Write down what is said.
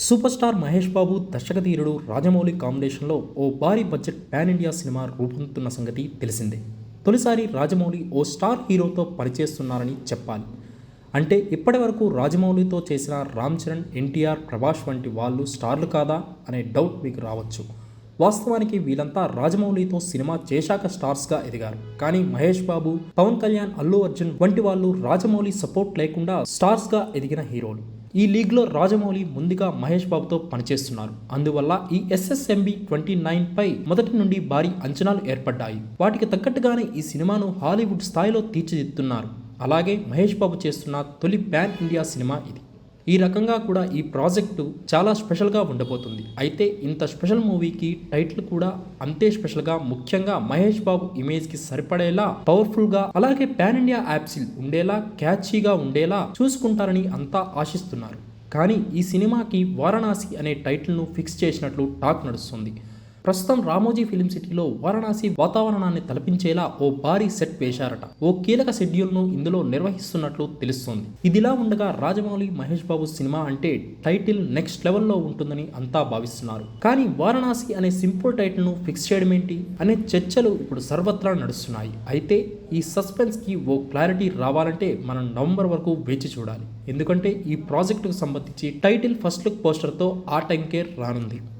Super star Mahesh Babu దర్శకధీరుడు రాజమౌళి కాంబినేషన్లో ఓ భారీ బడ్జెట్ పాన్ ఇండియా సినిమా రూపొందుతున్న సంగతి తెలిసిందే. తొలిసారి రాజమౌళి ఓ స్టార్ హీరోతో పనిచేస్తున్నారని చెప్పాలి. అంటే ఇప్పటివరకు రాజమౌళితో చేసిన రామ్ చరణ్ ఎన్టీఆర్ ప్రభాస్ వంటి వాళ్ళు స్టార్లు కాదా అనే డౌట్ మీకు రావచ్చు. వాస్తవానికి వీళ్ళంతా రాజమౌళితో సినిమా చేశాక స్టార్స్గా ఎదిగారు. కానీ మహేష్ బాబు పవన్ కళ్యాణ్ అల్లు అర్జున్ వంటి వాళ్ళు రాజమౌళి సపోర్ట్ లేకుండా స్టార్స్గా ఎదిగిన హీరోలు. ఈ లీగ్లో రాజమౌళి ముందుగా మహేష్ బాబుతో పనిచేస్తున్నారు. అందువల్ల ఈ ఎస్ఎస్ఎంబి ట్వంటీ నైన్ పై మొదటి నుండి భారీ అంచనాలు ఏర్పడ్డాయి. వాటికి తగ్గట్టుగానే ఈ సినిమాను హాలీవుడ్ స్థాయిలో తీర్చిదిద్దుతున్నారు. అలాగే మహేష్ బాబు చేస్తున్న తొలి ప్యాన్ ఇండియా సినిమా ఇది. ఈ రకంగా కూడా ఈ ప్రాజెక్టు చాలా స్పెషల్గా ఉండబోతుంది. అయితే ఇంత స్పెషల్ మూవీకి టైటిల్ కూడా అంతే స్పెషల్గా ముఖ్యంగా మహేష్ బాబు ఇమేజ్కి సరిపడేలా పవర్ఫుల్గా అలాగే పాన్ ఇండియా యాప్సిల్ ఉండేలా క్యాచీగా ఉండేలా చూసుకుంటారని అంతా ఆశిస్తున్నారు. కానీ ఈ సినిమాకి వారణాసి అనే టైటిల్ను ఫిక్స్ చేసినట్లు టాక్ నడుస్తుంది. ప్రస్తుతం రామోజీ ఫిలిం సిటీలో వారణాసి వాతావరణాన్ని తలపించేలా ఓ భారీ సెట్ వేశారట. ఓ కీలక షెడ్యూల్ను ఇందులో నిర్వహిస్తున్నట్లు తెలుస్తోంది. ఇదిలా ఉండగా రాజమౌళి మహేష్ బాబు సినిమా అంటే టైటిల్ నెక్స్ట్ లెవెల్లో ఉంటుందని అంతా భావిస్తున్నారు. కానీ వారణాసి అనే సింపుల్ టైటిల్ను ఫిక్స్ చేయడం ఏంటి అనే చర్చలు ఇప్పుడు సర్వత్రా నడుస్తున్నాయి. అయితే ఈ సస్పెన్స్కి ఓ క్లారిటీ రావాలంటే మనం నవంబర్ వరకు వేచి చూడాలి. ఎందుకంటే ఈ ప్రాజెక్టుకు సంబంధించి టైటిల్ ఫస్ట్ లుక్ పోస్టర్తో ఆ టైంకే రానుంది.